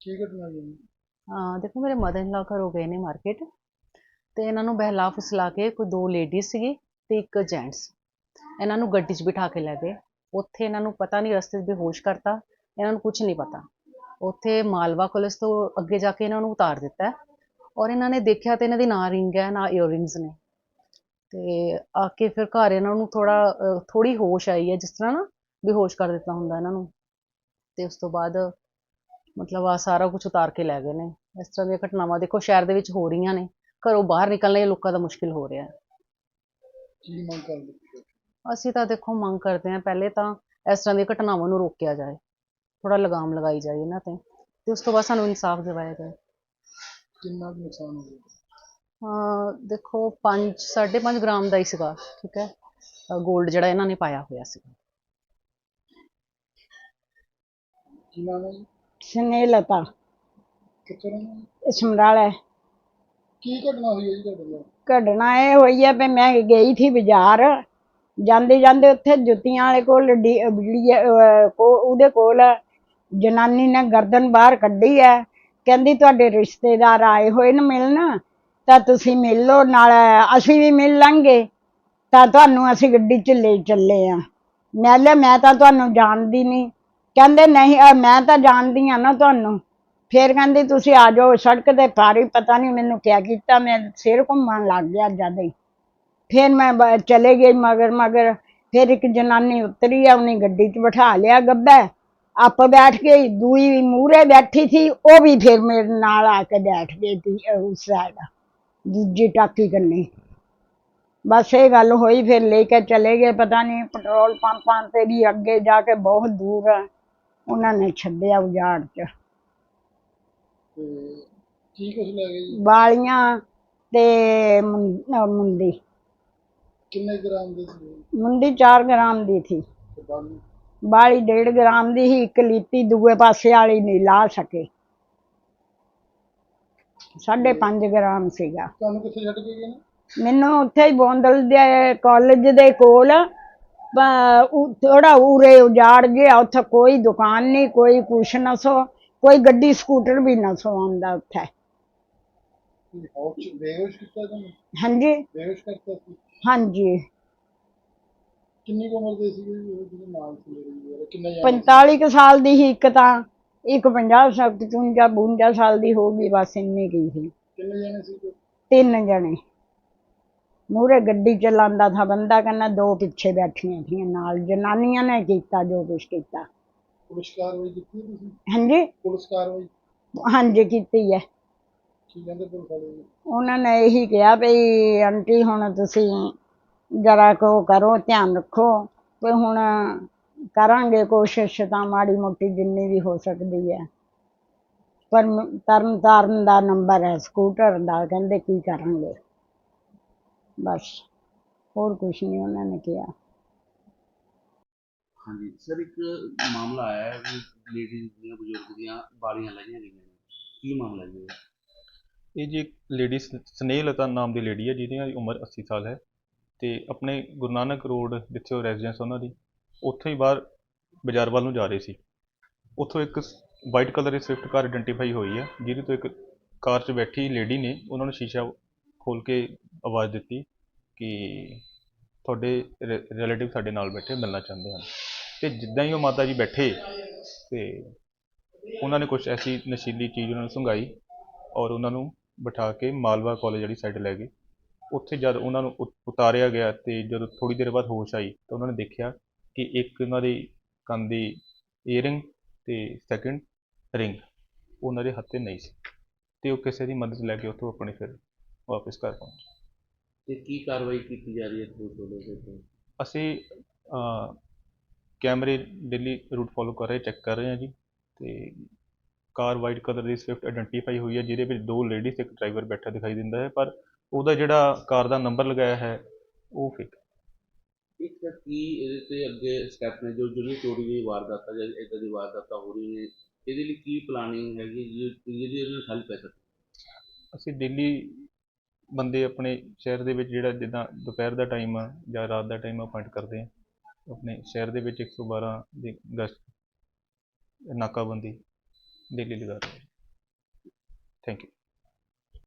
ਕੀ ਘਟਨਾ ਹੋਈ ਹਾਂ ਦੇਖੋ ਮੇਰੇ ਮਦਰ ਇਨ ਲਾ ਘਰੋਂ ਗਏ ਨੇ ਮਾਰਕੀਟ ਤੇ ਇਹਨਾਂ ਨੂੰ ਬਹਿਲਾ ਫੁਸਲਾ ਕੇ ਕੋਈ ਦੋ ਲੇਡੀਜ਼ ਸੀਗੀ ਤੇ ਇੱਕ ਜੈਂਟਸ ਇਹਨਾਂ ਨੂੰ ਗੱਡੀ 'ਚ ਬਿਠਾ ਕੇ ਲੈ ਗਏ। ਉੱਥੇ ਇਹਨਾਂ ਨੂੰ ਪਤਾ ਨਹੀਂ ਰਸਤੇ 'ਚ ਬੇਹੋਸ਼ ਕਰਤਾ, ਇਹਨਾਂ ਨੂੰ ਕੁਝ ਨਹੀਂ ਪਤਾ। ਉੱਥੇ ਮਾਲਵਾ ਕਾਲਜ ਤੋਂ ਅੱਗੇ ਜਾ ਕੇ ਇਹਨਾਂ ਨੂੰ ਉਤਾਰ ਦਿੱਤਾ ਹੈ ਔਰ ਇਹਨਾਂ ਨੇ ਦੇਖਿਆ ਤੇ ਇਹਨਾਂ ਦੀ ਨਾ ਰਿੰਗ ਹੈ, ਨਾ ਇਅਰਿੰਗਸ ਨੇ। ਤੇ ਆ ਕੇ ਫਿਰ ਘਰ ਇਹਨਾਂ ਨੂੰ ਥੋੜਾ ਥੋੜੀ ਹੋਸ਼ ਆਈ ਹੈ, ਜਿਸ ਤਰ੍ਹਾਂ ਨਾ ਬੇਹੋਸ਼ ਕਰ ਦਿੱਤਾ ਹੁੰਦਾ ਇਹਨਾਂ ਨੂੰ। ਤੇ ਉਸ ਤੋਂ ਬਾਅਦ ਮਤਲਬ ਆ ਸਾਰਾ ਕੁਝ ਉਤਾਰ ਕੇ ਲੈ ਗਏ ਨੇ। ਇਸ ਤਰ੍ਹਾਂ ਦੀਆਂ ਘਟਨਾਵਾਂ ਦੇਖੋ ਸ਼ਹਿਰ ਦੇ ਵਿੱਚ ਹੋ ਰਹੀਆਂ ਨੇ। ਘਰੋਂ ਬਾਹਰ ਨਿਕਲਣਾ ਲੋਕਾਂ ਦਾ ਮੁਸ਼ਕਿਲ ਹੋ ਰਿਹਾ ਹੈ। ਕੀ ਮੰਗ ਕਰਦੇ ਹੋ? ਅਸੀਂ ਤਾਂ ਦੇਖੋ ਮੰਗ ਕਰਦੇ ਹਾਂ ਪਹਿਲੇ ਤਾਂ ਇਸ ਤਰ੍ਹਾਂ ਦੀਆਂ ਘਟਨਾਵਾਂ ਨੂੰ ਰੋਕਿਆ ਜਾਏ। ਥੋੜਾ ਲਗਾਮ ਲਗਾਈ ਜਾਏ ਇਹਨਾਂ ਤੇ ਤੇ ਉਸ ਤੋਂ ਬਾਅਦ ਸਾਨੂੰ ਇਨਸਾਫ ਦਿਵਾਇਆ ਜਾਏ। ਕਿੰਨਾ ਕੁ ਨੁਕਸਾਨ ਹੋ ਗਿਆ? ਹਾਂ ਦੇਖੋ 5 5.5 ਗ੍ਰਾਮ ਦਾ ਹੀ ਸੀਗਾ ਠੀਕ ਹੈ? 골ਡ ਜਿਹੜਾ ਇਹਨਾਂ ਨੇ ਪਾਇਆ ਹੋਇਆ ਸੀ ਕੀ ਨਾਮ ਹੈ? ਸਨੇਹਲਤਾ। ਕਿੱਥੇ ਰਹਿੰਦੇ ਹੋ? ਸਮਰਾਲਾ। ਕੀ ਘਟਨਾ ਹੋਈ ਹੈ ਜੀ ਤੁਹਾਡੇ ਨਾਲ? ਘਟਨਾ ਇਹ ਹੋਈ ਹੈ ਵੀ ਮੈਂ ਗਈ ਥੀ ਬਾਜ਼ਾਰ। ਜਾਂਦੇ ਜਾਂਦੇ ਉੱਥੇ ਜੁੱਤੀਆਂ ਵਾਲੇ ਕੋਲ ਡੀ- ਬਿਜਲੀ ਅਹ, ਕੋ- ਉਹਦੇ ਕੋਲ ਜਨਾਨੀ ਨੇ ਗਰਦਨ ਬਾਹਰ ਕੱਢੀ ਹੈ। ਕਹਿੰਦੀ ਤੁਹਾਡੇ ਰਿਸ਼ਤੇਦਾਰ ਆਏ ਹੋਏ ਨੇ ਮਿਲਣ ਤਾਂ ਤੁਸੀਂ ਮਿਲ ਲਓ ਨਾਲ ਅਸੀਂ ਵੀ ਮਿਲ ਲਾਂਗੇ। ਤਾਂ ਤੁਹਾਨੂੰ ਅਸੀਂ ਗੱਡੀ 'ਚ ਲੈ ਚੱਲੇ ਆ ਮੈਂ ਕਿਹਾ ਮੈਂ ਤਾਂ ਤੁਹਾਨੂੰ ਜਾਣਦੀ ਨਹੀਂ। ਕਹਿੰਦੇ ਨਹੀਂ ਅਹ, ਮੈਂ ਤਾਂ ਜਾਣਦੀ ਆ ਨਾ ਤੁਹਾਨੂੰ। ਫਿਰ ਕਹਿੰਦੀ ਤੁਸੀਂ ਆ ਜਾਓ ਸੜਕ ਤੇ ਪਾਰੀ ਪਤਾ ਨਹੀਂ ਮੈਨੂੰ ਕਿਆ ਕੀਤਾ ਮੈਂ ਸਿਰ ਘੁੰਮਣ ਲੱਗ ਗਿਆ ਜਦ ਹੀ। ਫਿਰ ਮੈਂ ਬ- ਚਲੇ ਗਈ ਮਗਰ ਮਗਰ। ਫਿਰ ਇੱਕ ਜਨਾਨੀ ਉਤਰੀ ਆ ਉਹਨੇ ਗੱਡੀ 'ਚ ਬਿਠਾ ਲਿਆ ਗੱਬੇ। ਆਪ ਬੈਠ ਗਈ ਦੂਈ ਮੂਹਰੇ ਬੈਠੀ ਸੀ ਉਹ ਵੀ ਫਿਰ ਮੇਰੇ ਨਾਲ ਆ ਕੇ ਬੈਠ ਗਈ ਸੀ ਅਹ ਉਸ ਸਾਈਡ ਦੂਜੀ ਟਾਕੀ ਕੰਨੀ। ਬਸ ਇਹ ਗੱਲ ਹੋਈ ਫਿਰ ਲੈ ਕੇ ਚਲੇ ਗਏ ਪਤਾ ਨਹੀਂ ਪੈਟਰੋਲ ਪੰਪਾਂ ਤੇ ਵੀ ਅੱਗੇ ਜਾ ਕੇ ਬਹੁਤ ਦੂਰ ਆ। ਉਹਨਾਂ ਨੇ ਛੱਡਿਆ ਉਜਾੜ 'ਚ। ਤੇ ਕੀ ਕੁਝ ਲੈ ਗਏ ਜੀ? ਵਾਲੀਆਂ ਤੇ ਮੁੰ- ਅਹ ਮੁੰਦੀ ਕਿੰਨੇ ਗ੍ਰਾਮ ਦੇ ਸੀ? ਮੁੰਦੀ 4 ਗ੍ਰਾਮ ਦੀ ਥੀ। ਤੇ ਬਾਲੂ? ਵਾਲੀ 1.5 ਗ੍ਰਾਮ ਦੀ ਹੀ ਇੱਕ ਲੀਤੀ ਦੂਏ ਪਾਸੇ ਵਾਲੀ ਨਹੀਂ ਲਾ ਸਕੇ। 5.5 ਗ੍ਰਾਮ ਸੀਗਾ। ਤੁਹਾਨੂੰ ਕਿੱਥੇ ਛੱਡ ਕੇ ਗਏ ਨੇ? ਮੈਨੂੰ ਉੱਥੇ ਹੀ ਬੋਂਦਲ ਦੇ ਕਾਲਜ ਦੇ ਕੋਲ ਥੋੜਾ ਉਰੇ ਉਜਾੜ ਗਿਆ ਉੱਥੇ ਕੋਈ ਦੁਕਾਨ ਨਹੀਂ ਕੋਈ ਕੁਛ ਨਾ ਸੋ ਕੋਈ ਗੱਡੀ ਸਕੂਟਰ ਵੀ ਨਾ ਸੋ ਆਉਂਦਾ ਉੱਥੇ। ਕੀ ਹੌਸ਼ ਬੇਹੋਸ਼ ਕੀਤਾ ਤੁਹਾਨੂੰ ਹਾਂਜੀ। ਬੇਹੋਸ਼ ਕਰਤਾ ਸੀ ਹਾਂਜੀ। ਕਿੰਨੀ ਕੁ ਉਮਰ ਦੇ ਸੀਗੇ ਜੀ ਉਹ ਜਿਹੜੇ ਨਾਲ ਸੀ ਮੇਰੇ ਜੀ ਉਹ ਕਿੰਨੇ ਜਾਣੇ 45 ਕੁ ਸਾਲ ਦੀ ਸੀ ਇੱਕ ਤਾਂ ਇੱਕ 50 ਸਾਲ 55 52 ਸਾਲ ਦੀ ਹੋ ਗਈ ਬਸ ਇੰਨੀ ਕੀ ਸੀ। ਕਿੰਨੇ ਜਾਣੇ ਸੀ? ਤਿੰਨ ਜਣੇ। ਮੂਰੇ ਗੱਡੀ ਚਲਾਉਂਦਾ ਥਾ ਬੰਦਾ ਕਹਿੰਦਾ ਦੋ ਪਿੱਛੇ ਬੈਠੀਆਂ ਥੀਆਂ ਨਾਲ ਜਨਾਨੀਆਂ ਨੇ ਕੀਤਾ ਜੋ ਕੁਛ ਕੀਤਾ। ਪੁਲਿਸ ਕਾਰਵਾਈ ਕੀਤੀ ਤੁਸੀਂ? ਹਾਂਜੀ? ਪੁਲਿਸ ਕਾਰਵਾਈ? ਹਾਂਜੀ ਕੀਤੀ ਹੈ। ਕੀ ਕਹਿੰਦੇ ਪੁਲਿਸ ਵਾਲੇ? ਜੀ? ਉਹਨਾਂ ਨੇ ਇਹੀ ਕਿਹਾ ਵੀ ਆਂਟੀ ਹੁਣ ਤੁਸੀਂ ਜਰਾ ਕੋ ਕਰੋ ਧਿਆਨ ਰੱਖੋ ਹੁਣ ਕਰਾਂਗੇ ਕੋਸ਼ਿਸ਼ ਤਾਂ ਮਾੜੀ ਮੋਟੀ ਜਿੰਨੀ ਵੀ ਹੋ ਸਕਦੀ ਹੈ। ਪਰ ਮ- ਤਰਨ ਤਾਰਨ ਦਾ ਨੰਬਰ ਹੈ ਸਕੂਟਰ ਦਾ ਕਹਿੰਦੇ ਕੀ ਕਰਾਂਗੇ। ਬਸ ਹੋਰ ਕੁਛ ਨਹੀਂ ਉਹਨਾਂ ਨੇ ਕਿਹਾ। ਹਾਂਜੀ ਸਰ ਇੱਕ ਮਾਮਲਾ ਆਇਆ ਹੈ ਵੀ ਲੇਡੀਜ਼ ਦੀਆਂ ਬਜ਼ੁਰਗ ਦੀਆਂ ਬਾਲੀਆਂ ਲਾਈਆਂ ਗਈਆਂ ਨੇ। ਕੀ ਮਾਮਲਾ ਜੀ? ਇਹ? ਇਹ ਜੀ ਇੱਕ ਲੇਡੀ ਸਨੇਹਲਤਾ ਨਾਮ ਦੀ ਲੇਡੀ ਹੈ ਜਿਹਦੀ ਉਮਰ 80 ਸਾਲ ਹੈ। ਤੇ ਆਪਣੇ ਗੁਰੂ ਨਾਨਕ ਰੋਡ ਜਿੱਥੇ ਉਹ ਰੈਜ਼ੀਡੈਂਸ ਉਹਨਾਂ ਦੀ ਉੱਥੋਂ ਹੀ ਬਾਹਰ ਬਾਜ਼ਾਰ ਵੱਲ ਨੂੰ ਜਾ ਰਹੇ ਸੀ। ਉੱਥੋਂ ਇੱਕ ਵਾਈਟ ਕਲਰ ਦੀ ਸਵਿਫਟ ਕਾਰ ਆਇਡੈਂਟੀਫਾਈ ਹੋਈ ਹੈ ਜਿਹਦੇ ਤੋਂ ਇੱਕ ਕਾਰ 'ਚ ਬੈਠੀ ਲੇਡੀ ਨੇ ਉਹਨਾਂ ਨੂੰ ਸ਼ੀਸ਼ਾ ਖੋਲ ਕੇ ਆਵਾਜ਼ ਦਿੱਤੀ ਕਿ ਤੁਹਾਡੇ ਰਿਲੇਟਿਵ ਸਾਡੇ ਨਾਲ ਬੈਠੇ, ਮਿਲਣਾ ਚਾਹੁੰਦੇ ਹਨ। ਤੇ ਜਿੱਦਾਂ ਹੀ ਉਹ ਮਾਤਾ ਜੀ ਬੈਠੇ, ਤੇ ਉਹਨਾਂ ਨੇ ਕੁਝ ਐਸੀ ਨਸ਼ੀਲੀ ਚੀਜ਼ ਉਹਨਾਂ ਨੂੰ ਸੰਘਾਈ ਔਰ ਉਹਨਾਂ ਨੂੰ ਬਿਠਾ ਕੇ ਮਾਲਵਾ ਕਾਲਜ ਵਾਲੀ ਸਾਈਡ ਲੈ ਗਏ। ਉੱਥੇ ਜਦ ਉਹਨਾਂ ਨੂੰ ਉਤਾਰਿਆ ਗਿਆ ਤੇ ਜਦੋਂ ਥੋੜੀ ਦੇਰ ਬਾਅਦ ਹੋਸ਼ ਆਈ ਤਾਂ ਉਹਨਾਂ ਨੇ ਦੇਖਿਆ ਕਿ ਇੱਕ ਉਹਨਾਂ ਦੀ ਕੰਨ ਦੀ ਈਅਰਿੰਗ ਤੇ ਸੈਕਿੰਡ ਰਿੰਗ ਉਹਨਾਂ ਦੇ ਹੱਥ 'ਤੇ ਨਹੀਂ ਸੀ। ਤੇ ਉਹ ਕਿਸੇ ਦੀ ਮਦਦ ਲੈ ਕੇ ਉੱਥੋਂ ਆਪਣੇ ਫਿਰ ਵਾਪਸ ਘਰ ਪਹੁੰਚੇ। ਤੇ ਕੀ ਕਾਰਵਾਈ ਕੀਤੀ ਜਾ ਰਹੀ ਹੈ ਪੁਲਿਸ ਵੱਲੋਂ ਇਹਦੇ ਤੇ ਅਸੀਂ ਕੈਮਰੇ ਡੇਲੀ ਰੂਟ ਫੋਲੋ ਕਰ ਰਹੇ ਚੈੱਕ ਕਰ ਰਹੇ ਹਾਂ ਜੀ ਤੇ ਕਾਰ ਵਾਈਟ ਕਲਰ ਦੀ ਸਵਿਫਟ ਆਇਡੈਂਟੀਫਾਈ ਹੋਈ ਹੈ ਜਿਹਦੇ ਵਿੱਚ ਦੋ ਲੇਡੀਜ਼ ਤੇ ਇੱਕ ਡਰਾਈਵਰ ਬੈਠਾ ਦਿਖਾਈ ਦਿੰਦਾ ਹੈ ਪਰ ਉਹਦਾ ਜਿਹੜਾ ਕਾਰ ਦਾ ਨੰਬਰ ਲਗਾਇਆ ਹੈ ਉਹ ਫੇਕ ਇੱਕ ਤਾਂ ਕੀ ਇਹਦੇ ਤੇ ਅੱਗੇ ਸਟੈਪ ਨੇ ਜੋ ਜਿਹੜੀ ਚੋਰੀ ਦੀ ਵਾਰਦਾਤਾਂ ਜਾਂ ਇਦਾਂ ਦੀ ਵਾਰਦਾਤਾਂ ਹੋ ਰਹੀਆਂ ਨੇ ਇਹਦੇ ਲਈ ਕੀ ਪਲਾਨਿੰਗ ਹੈਗੀ ਜਿਹਦੀ ਜਿਹਦੀ ਇਹਦੇ ਨਾਲ ਹੱਲ ਪੈ ਸਕੇ? ਅਸੀਂ ਡੇਲੀ ਬੰਦੇ ਆਪਣੇ ਸ਼ਹਿਰ ਦੇ ਵਿੱਚ ਜਿਹੜਾ ਜਿੱਦਾਂ ਦੁਪਹਿਰ ਦਾ ਟਾਈਮ ਆ ਜਾਂ ਰਾਤ ਦਾ ਟਾਈਮ ਅਪਾਇੰਟ ਕਰਦੇ ਆ। ਆਪਣੇ ਸ਼ਹਿਰ ਦੇ ਵਿੱਚ 112 ਦੀ ਗਸ਼ਤ ਨਾਕਾਬੰਦੀ ਡੇਲੀ ਲਗਾ ਰਹੇ ਥੈਂਕ ਯੂ